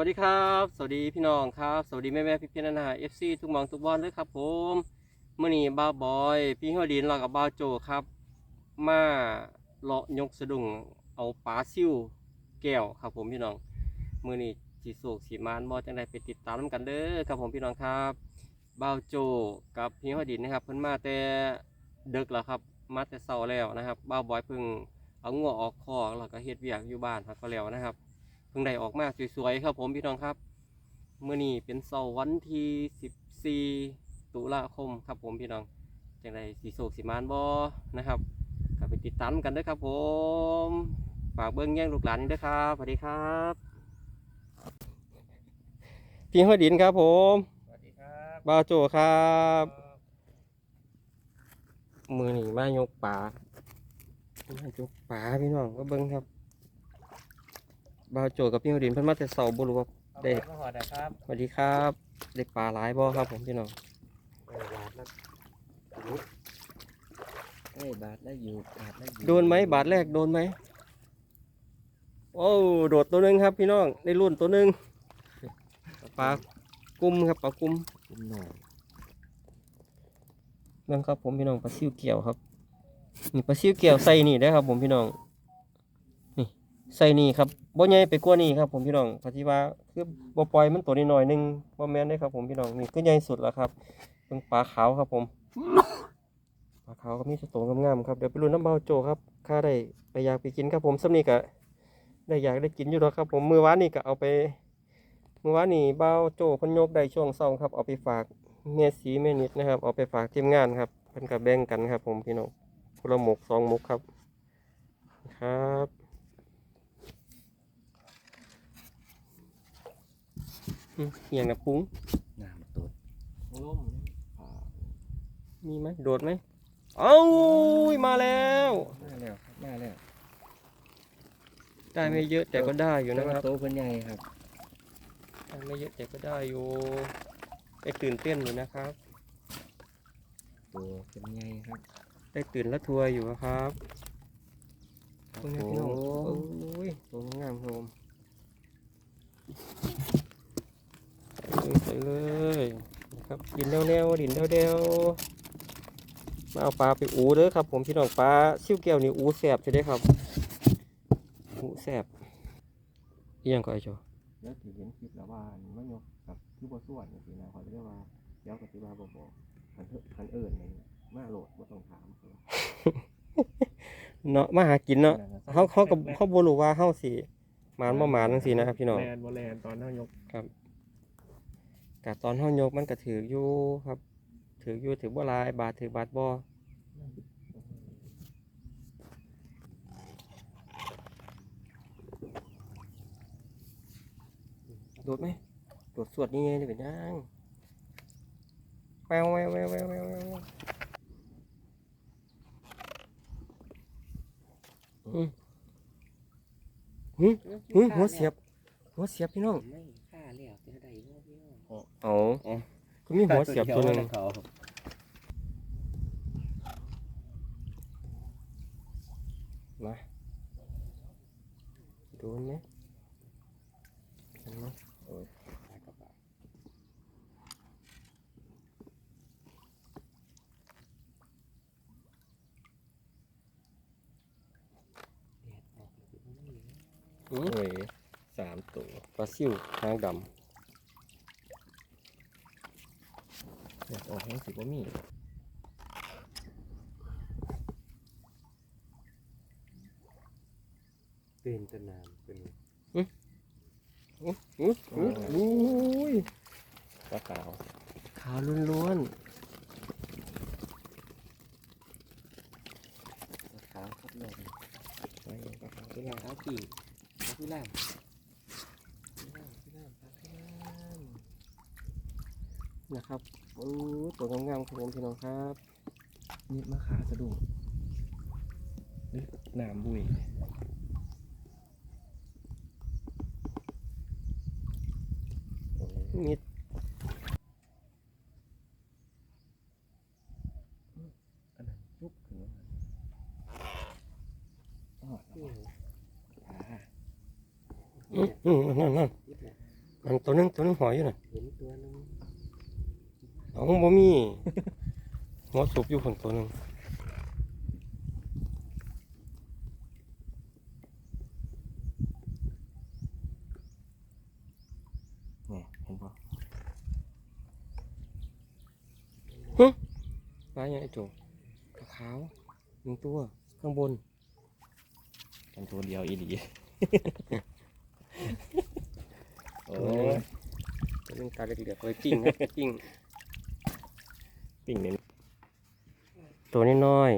วัสดีครับ สวัสดีพี่น้องครับ สวัสดีแม่แม่พี่พี่นานาเอฟซีทุกมองทุกบอลด้วยครับผมเมื่อนี้บ้าบอย พี่หัวดินเรากับบ้าโจครับ มาเลาะยกสะดุ้งเอาปลาซิ่วแก้วครับผมพี่น้องเมื่อนี้สีโศกสีมานบอจังใดไปติดตามกันเด้อครับผมพี่น้องครับบ้าโจกับพี่หัวดินนะครับ เพิ่นมาแต่เดึกแล้วครับ มาแต่เช้าแล้วนะครับบ้าบอยเพิ่งเอางัวออกคอแล้วก็เฮ็ดเวียกอยู่บ้านครับก็แล้วนะครับ พิ่งได้ออกมาสวยๆครับผมพี่น้องครับเมื่อนี้เป็นเสาร์วันที่14ตุลาคมครับผมพี่น้องจังไดสีโศกสีมานบอนะครับก็ไปติดตามกันเด้วยครับผมฝากเบิ้งแย่งลูกหลานนี่ด้วยครับสวัสดีครับพี่ห้อยดินครับผมสวัสดีครับบาวโจครับ มือนี่มายกป่ามายกป่าพี่น้องก็เบิ้งครับ บาวโจกับพี่ห้อยดินเพิ่นมาแต่เสาร์บ่รู้ว่าเอาได้มาหอดนะครับสวัสดีครับได้ปลาหลายบ่ครับผมพี่น้องเออบาทละเอ้ยบาทละอยู่บาทละอยู่โดนไหมบาทแรกโดนไหมโอ้โดดตัวหนึงครับพี่น้องได้รุ่นตัวหนึงปลากุ้มครับปลากุ้มกุ้มหน่อยเบิ่งครับผมพี่น้องปลาซิวเกี่ยวครับนี่ปลาซิวเกี่ยวใส่นี่ได้อครับ ผมพี่น้องนี่ใส่นี่ครับ บ่ใหญ่ไปกว่านี่ครับผมพี่น้องปฏิว่าคือบ่ปล่อยมันตัวน้อยๆหนึงบ่แม่นได้ครับผมพี่น้องนี่ก็ใหญ่สุดแล้วครับเบิ่งปลาขาวครับผมปลาขาวก็มีสโตงงามๆครับเดี๋ยวไปลุ้นน้ำเบาโจครับข้าได้ไปอยากไปกินครับผมสำนี้ก็ได้อยากได้กินอยู่แล้วครับผมมื้อวานนี่ก็เอาไปมื้อวานนี่เบาโจเพิ่นยกได้ช่วงเช้าครับเอาไปฝากเมียสีเมียนิดนะครับ เอาไปฝากทีมงานครับเพิ่นกับแบ่งกันครับ ผมพี่น้องคนละหมกสองหมกครับ ครับ อืมเอียงนะปุ้งน้ำตัวล่มอ่ามีไหมโดดไหมเอ้ามาแล้ว มาแล้วครับมาแล้วได้ไม่เยอะแต่ก็ได้อยู่นะครับโตเป็นใหญ่ครับได้ไม่เยอะแต่ก็ได้อยู่ได้ตื่นเต้นอยู่นะครับตัวเป็นใหญ่ครับ ได้ตื่นและทัวร์อยู่ครับโอ้ตรงโหนี้พี่น้องโอ้ยตัวงามครับผม ใส่เลยนะครับดินแนวๆดินแนวๆมาเอาปลาไปอูเด้อครับ ผมพี่น้องปลาซิ่วแก้วนี่อูแสบใช่ไหมครับอูแสบเอียงก่อนไอ้โจแล้วถือเห็นคลิปแล้วว่ามันยกกับคือบ่ส่วนจริงๆนะเขาเรียกว่าเดี๋ยวกับที่ว่าบ่บอกคันเถอะคันเอิญนี่มาโหลดบ่ต้องถามเนาะมาหากินเนาะเขาเขากับเขาบ่รู้ว่าเฮาสิหมานบ่หมานจังซี่นะครับพี่น้องแลนบ่แลนตอนเท่ายก กะตอนเฮายกมันก็ถืออยู่ครับ ถืออยู่ถือบ่หลาย บาทถือบาทบ่โดดไหมโดดสวดนี่ไงจะเป็นยังแววแววแววแววแววแววอืมหืมหืมหัวเสียบ หัวเสียบพี่น้อง เอาก็มีหัวเสียบตัวหนึงเขามาโดนไหมเห็นไหมโอ้ยปลากระป๋าอืมโอ้ยสามตัวปลาซิวหางด อยากออกแห้งสิบ่มีเป็นตะนามเป็นำอุ้ยอุ้ยอุ้ยปลาขาวขาวล้วนปลาขาวครับเลยไปปลาขาวที่ล่างเอากี่ปลาที่ล่างที่ล่างที่ล่างปลาที่ล่างๆนะครับ โอ้ตัวงามๆครับผมพี่น้องครับนี่มะขาสะดุ้งหรือหนามบุยมีอันนั้นยุบขึ้นมาอ๋อนั่นนั่นมันตัวนึงตัวนึงหอยอยู่น่ะ เอาบ่มีหัวสุบอยู่คนตัวหนึงนี่เห็นปะปลาอย่างไอ้โจปลาขาวหนึ่งตัวข้างบนกันตัวเดียวอีหลีโอ้ตัวหนึงยตัวหนึงตาเหลือกๆเลยปิ้งครับปิ้ง ปิ้งเนี่ยตัวนี้น้อย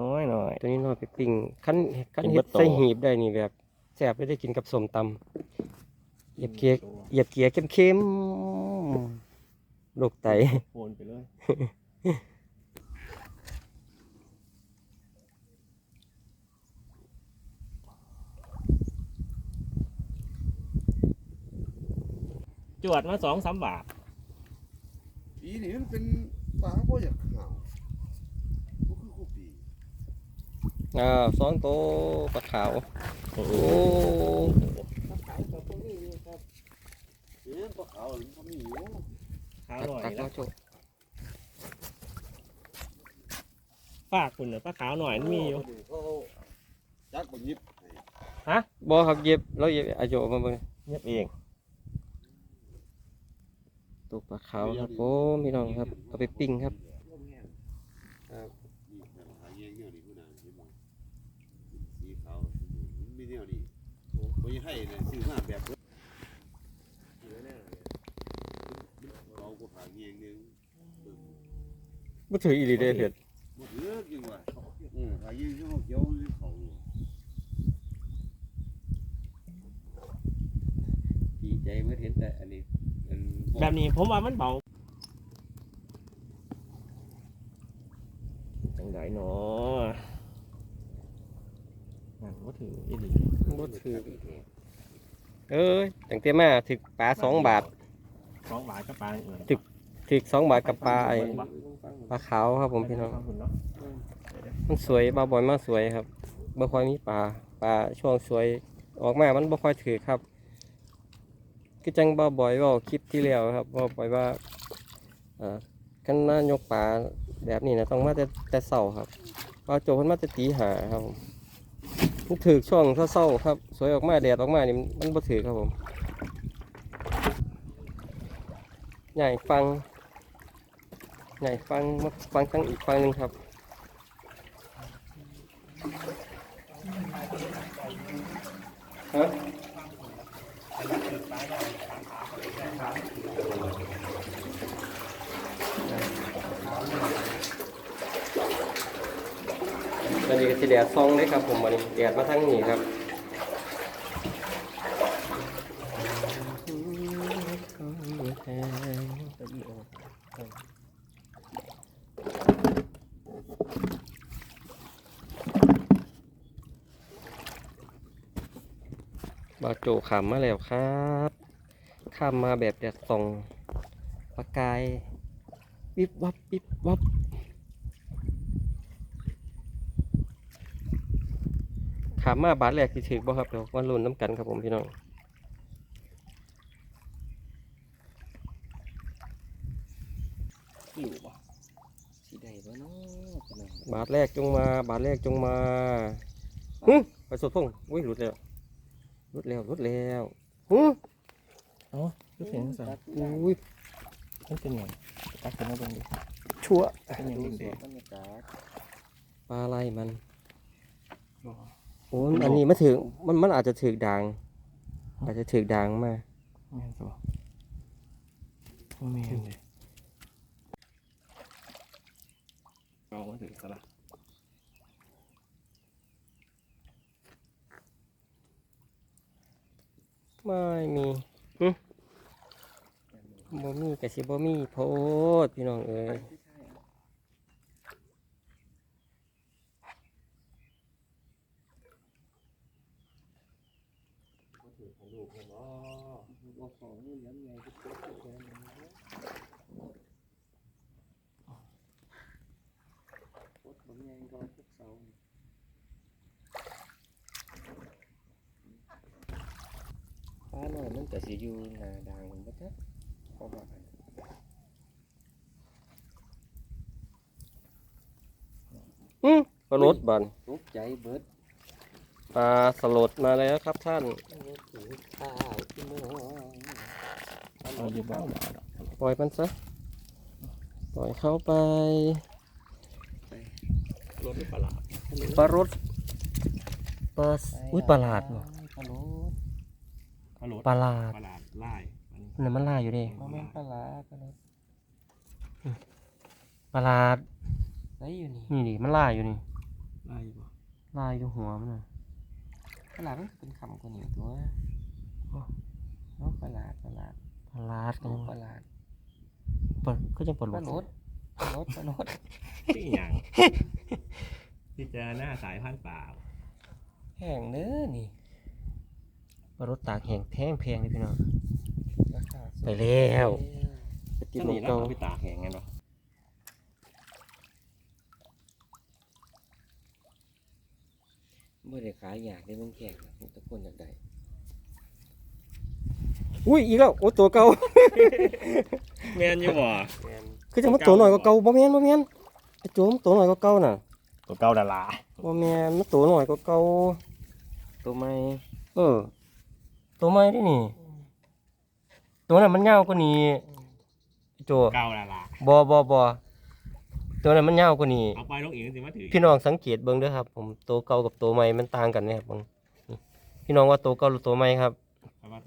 น้อยหน่อยตัวนี้น้อยไปปิ้งขั้นขั้นกินเห็เบิดดโตใส่หีบได้นี่แบบแซ่บไม่ได้กินกับส้มตำเหยียบเกียร์เหยียบเกียร์เข้มๆโรคไตโคนไปเลยจวดมาสองสามบาท ปีนี้มันเป็นปลาบ่อยากข่าวก็คือคู่ปีอ่าสองโตวปลาขาว โอ้โอ้เอ๊ะปลาขาวมันก็มีอยู่ขาวหน่อยตักแล้แล้ววโจฝากคุณเหรอป้าขาวหน่อยมันมีอยู่เขาจักบ่ยิบให้บอครับเย็บเราเย็บอาโจมาเบิ่งเงียบเอง ตัวปลาขาวครับผมพี่น้องครับเอาไปปิ้งครับนี่แบบหาแยงแนวนี้ผู้นางเห็นบ่สีขาวมันมีแนวนี้บ่ยังให้เลยซื้อมาแบบเบิดเราก็หาแยงหนึงเบิ่งบ่ถืออีหลีเด้อเผ็ดบ่ถือจริงว่าเออหาแยงที่เขาเกี่ยวอยู่เขาอยู่ดีใจเมื่อเห็นแต่อันนี้มัน แบบนี้ผมว่ามันเบาจังไดเนาะนั่นว่าถืออีหลีบ่ถือเอ้ยตั้งแต่มาถึกปลาสองบาทสองบาทก็ปลาอย่างอื่นถึกสองบาทกับปลาไอ้ปลาขาวครับผมพี่น้องคุณเนาะมันสวยบาบอยมากสวยครับบ่ค่อยมีปลาปลาช่วงสวยออกมามันบ่ค่อยถือครับ คือจังบาบ่อยว่าคลิปที่แล้วครับบาบ่อยว่าเอ่อกันนายกปลาแบบนี้นะต้องมาแต่แต่เสาครับปลาโจเพิ่นมาแต่ตีหาครับผมมันถือช่วงเศร้าครับ สวยออกมาแดดออกมานี่มันบ่ถือครับผมใหญ่ฟังใหญ่ฟังมาฟังทั้งอีกฟังหนึ่งครับฮะ ตอนนี้ก็สิแดดซองเลยครับผมวันนี้แดดมาทั้งนี้ครับบาโจขามมาแล้วครับข้ามมาแบบแดดส่องประกาย วิบวับวิบวับขามมาบาทแรกที่ถือบ่ครับเดี๋ยวมาลุ้นน้ำกันครับผมพี่น้องอยู่บ่สีใดบ่เนาะพี่น้องบาทแรกจงมา บาทแรกจงมาหึไปสดพงอุ้ยหลุดแล้วหลุดแล้วหลุดแล้วหึรู้สึกยังไงอุ้ย มันเป็นไงตักขึ้นมาเบิ่งดิชั่วเป็นยังไงเด็กปลาอะไรมันโอ้ยอันนี้มันถือมันมันอาจจะถือด่าง อาจจะถือด่างมาแม่นตัวบ่แม่นเลยเอามาถือซะละไม่มีหึ บ่มีกะสิบ่มีโพดพี่น้องเอ้ยปลาหน่อยมันก็สิอยู่หน้าด่างมันบ่จัก เพราะว่าอืมปลาลดบันตกใจเบิดปลาสลดมาแล้วครับท่านข้าวที่มือเอาอยู่บ้านดอกปล่อยมันซะปล่อยเข้าไปรถปลาปลารดปลาอุ้ยปลาหลาดเนาะปลาโลดปลาโหลดปลาหลาดปลาหลาดไล่อั นนี้นี่มันลายอยู่ดิบ่แม่นปลาลาปลาโลดปลาหลาดได้อยู่นี่นี่ดิมันลายอยู่นี่ไล่บ่ลายอยู่หัวมันน่ะปลาลามันก็เป็นคำกว่านี้ตัวเนาะปลาลาปลาลาปลาหลาดก็เนาะยังปลาลาปลาก็ยังปลาปลลาดโลดปลาโลดปลาโลดที่อย่างพิจารณาสายพันธุ์ป่าแห้งเด้อนี่ปลารดตากแห้งแพงแพงเลยพี่น้องราคาสูง ไปแล้วไปกินที่หมูนี่แล้วเก่าเอาไปตากแห้งไงเนาะบ่ได้ขายอยากได้มันแข็งนะทุกคนอยากได้อุ้ยอีกแล้วโอ้ตัวเก่าแมนอยู่บ่คือจะมาตัวหน่อยกว่าเก่าบ่แม่นบ่แม่นไอ้โจมตัวหน่อยกว่าเก่าน่ะ ตัวเก่าดาราบ่แม่นมันตัวหน่อยกว่าเก่าตัวใหม่เออตัวใหม่เด้นี่ ตัวนั้นมันยาวกว่านี้ไอ้โจเก่าดาราบ่บ่บ่ตัวนั้นมันยาวกว่านี้ เอาไปลงอีกสิมาถือพี่น้องสังเกตเบิ่งเด้อครับ ผมตัวเก่ากับตัวใหม่มันต่างกันนะครับเบิ่งนี่พี่น้องว่าตัวเก่าหรือตัวใหม่ครับ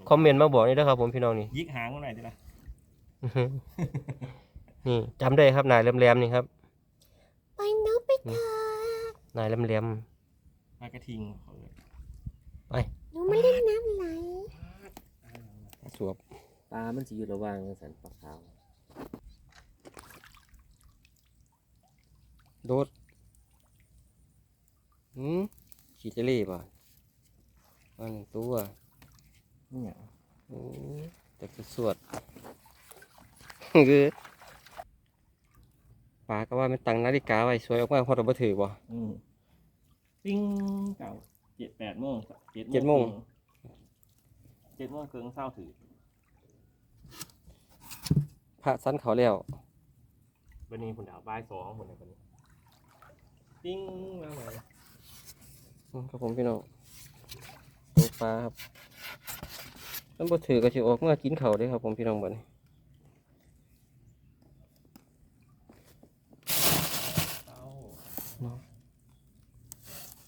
คอมเมนต์มาบอกนี่เด้อครับผมพี่น้องนี่ ยิกหางมันหน่อยสิล่ะนี่จำได้ครับนายแหลมๆนี่ครับไปน้องไปเถอะนายแหลมปลากระทิงเขาเลยหนูมาเล่นน้ำไหลๆสวบ ปลา มันสิอยู่ระหว่างสันปลาขาว โดดหืมขี้เจเล่ป่ะอันหนึ่งตัวนี่หยังโอ้ยแต่คือสวดคือปลาก็ว่ามันตั้งนาฬิกาไว้สวยออกมาพอเราบ่ถือบ่อืมปิ้งเก่าเจ็ดแปดโมงเจ็ดโมงเจ็ดโมงครึ่งเศร้าถือ พระสันเขาแล้ววันนี้ผมดาวบ่ายสองผมในวันนี้ปิ้งมาใหม่อืมครับผมพี่น้องตัวปลาครับมันบ่ถือก็สิออกมากินเขาวเด้ครับผมพี่น้องบัดนี้เอา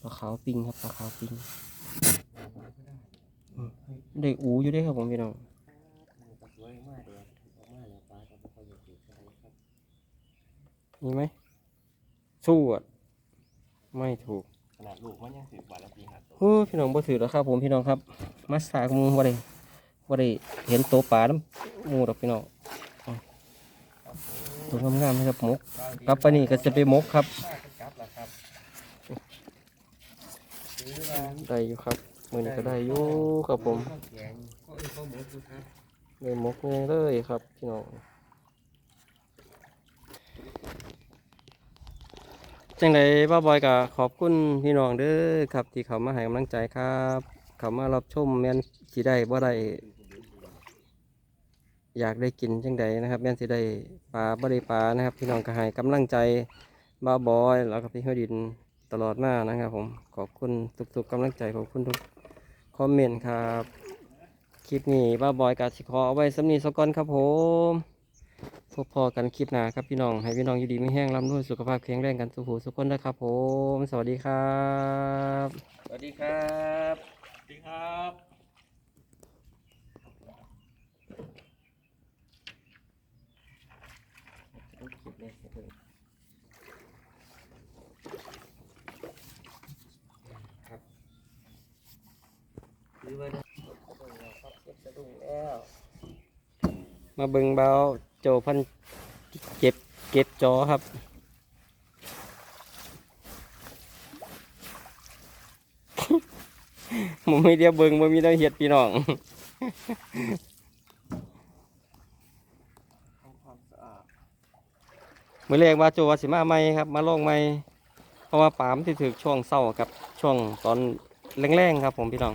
ปลาขาวปิงครับปลาขาวปิงอืมได้อูอยู่เด้ครับผมพี่น้อง ปลาสวยมากเลยออกมาแล้วปลาก็บ่ค่อยอยากถือใครครับ มีไหมสู้อะไม่ถูกขนาดลูกมันยังถือวันละปีหัดตัวโอ้ยพี่น้องบ่ถือแล้วครับ ผมพี่น้องครับมาสากหมูบ่ได้บ่ได้เห็นตัวปลาน้ำหมูดอกพี่น้องอืมตัวงามๆนะครับหมกกลับไปนี่ก็จะไปหมกครับกลับแล้วครับได้อยู่ครับมือนี้ก็ได้อยู่ครับผมข้าวแกงก็เอ้ยข้าวหมูคือครับเลยหมกเลยครับพี่น้อง จังไดบ้าบอยก็ขอบคุณพี่น้องเด้อครับ ที่เขามาให้กำลังใจครับเขามารับชมแม่นสิได้บ่ได้อยากได้กินจังใดนะครับ แม่นสิได้ปลาบ่ได้ปลานะครับ พี่น้องก็ให้กำลังใจบ้าบอยแล้วก็พี่ห้อยดินตลอดมานะครับ ผมขอบคุณทุกๆกำลังใจขอบคุณทุกคอมเมนต์ครับคลิปนี้บ้าบอยกาสิขอเอาไว้สำนีสก่อนครับผม พบพอกันคลิปหน้าครับพี่น้อง ให้พี่น้องอยู่ดีไม่แห้งร่ำรวยสุขภาพแข็งแรงกันสุขหูสุขคนนะครับผม สวัสดีครับ สวัสดีครับสวัสดีครับซื้อไว้ได้ครับเก็บสะดุ้งแล้ว มาเบิงเบาโจพันเก็บเก็บจอครับผมไม่เดียวเบิงบ่มีได้เห็ดพี่น้องทำความสะอาดมื่อแรกว่าโจว่าสิมาใหม่ครับ มาลองใหม่เพราะว่าปามที่ถือช่วงเศร้าครับช่วงตอนแรงๆครับ ผมพี่น้อง